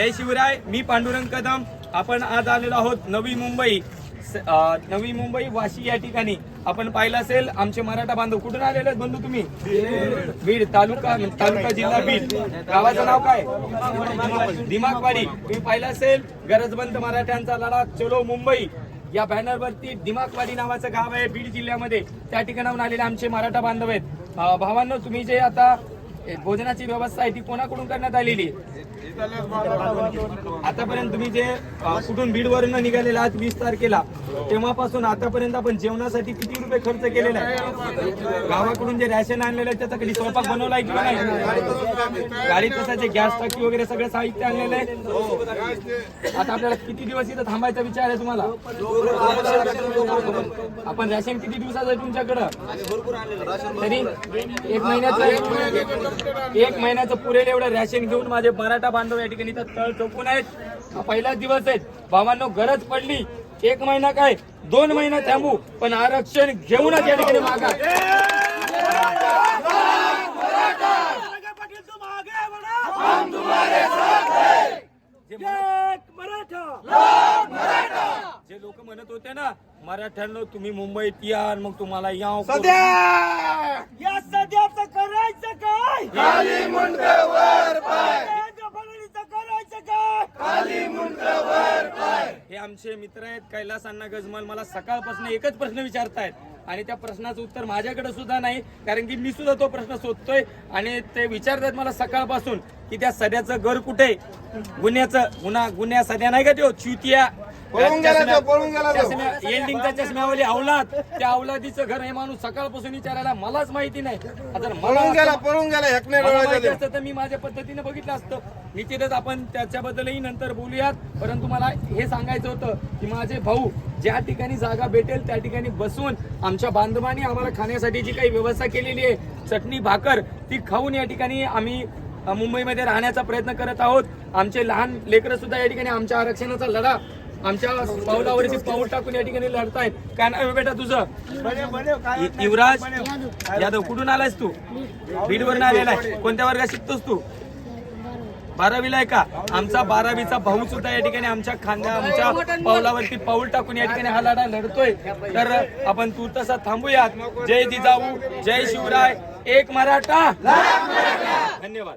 जय शिवराय मी पांडुरंग कदम. आपण आज आलेलो आहोत नवी मुंबई. नवी मुंबई वाशी या ठिकाणी. आपण पाहिलं असेल आमचे मराठा बांधव कुठून आलेले आहेत बंधू तुम्ही? बीड तालुका तालुका जिल्हा बीड. गावाचं नाव काय? दिमागवाडी तुम्ही पाहिलं असेल गरजबंद मराठ्यांचा लढा. चलो मुंबई. या बॅनरवरती दिमागवाडी नावाचं गाव आहे बीड जिल्ह्यामध्ये. त्या ठिकाणाहून आलेले आमचे मराठा बांधव आहेत. भावांनो तुम्ही जे आता भोजनाची व्यवस्था आहे ती कोणाकडून करण्यात आलेली आहे? आतापर्यंत तुम्ही जे कुठून बीड वरून निघालेले आहात वीस तारखेला तेव्हापासून आतापर्यंत आपण जेवणासाठी किती रुपये खर्च केलेला आहे? गावाकडून जे रॅशन आणलेलं आहे त्याचा कधी स्वयंपाक बनवला आहे किंवा नाही? गाडीत कसाचे गॅस टाकी वगैरे सगळं साहित्य आणलेलं आहे. आता आपल्याला किती दिवस इथं थांबायचा विचार आहे तुम्हाला? आपण रॅशन किती दिवसाचं आहे तुमच्याकडं? तरी एक महिन्याचं एक महिन्याचं पुरेल एवढं रॅशन घेऊन माझे मराठा बांधव या ठिकाणी तळ चौकून आहेत. हा पहिलाच दिवस आहेत भावांनो गरज पडली. एक महिना काय? दोन महिना थांबू. पण आरक्षण घेऊनच या ठिकाणी मागा. जे लोक म्हणत होते ना मराठ्यांना तुम्ही मुंबईत या मग तुम्हाला याव सध्या! या खाली मुंड वर पाय. खाली मुंड वर पाय. हे आमचे मित्र आहेत कैलास अण्णा गजमल. मला सकाळपासून एकच प्रश्न विचारतायत. आणि त्या प्रश्नाचं उत्तर माझ्याकडे सुद्धा नाही कारण की मी सुद्धा तो प्रश्न शोधतोय. आणि ते विचारतात मला सकाळपासून की त्या सध्याचं घर कुठे? गुन्ह्याचं गुन्हा गुन्ह्या सध्या नाही का तो च्युतिया पळून गेला तो, पळून गेला तो. एंडिंगचा चष्म्यावाली अवलाद त्या अवलादीचं घर हे माणूस सकाळपासून विचारायला मलाच माहिती नाही. मला पळून गेला पळून गेला एकने मला माहिती डोळ्याच्या असतं तर मी माझ्या पद्धतीने बघितलं असतं. निश्चितच आपण त्याच्याबद्दलही नंतर बोलूयात. परंतु मला हे सांगायचं होतं की माझे भाऊ ज्या ठिकाणी जागा भेटेल त्या ठिकाणी बसून आमच्या बांधवांनी आम्हाला खाण्यासाठी जी काही व्यवस्था केलेली आहे चटणी भाकर ती खाऊन या ठिकाणी आम्ही अ, मुंबईमध्ये राहण्याचा प्रयत्न करत आहोत. आमचे लहान लेकरं सुद्धा या ठिकाणी आमच्या आरक्षणाचा लढा आमच्या पावलावरती पाऊल टाकून या ठिकाणी लढतायत. काय नाव बेटा तुझं? युवराज? यादव कुठून आलायस तू? बीडवरून आलेला आहे. कोणत्या वर्गात शिकतोस तू? बारावीला आहे का? आमचा बारावीचा भाऊ सुद्धा या ठिकाणी आमच्या खांद्या आमच्या पावलावरती पाऊल टाकून या ठिकाणी हा लढा लढतोय. तर आपण तू तसा थांबूयात. जय जिजाऊ जय शिवराय. एक मराठा. धन्यवाद.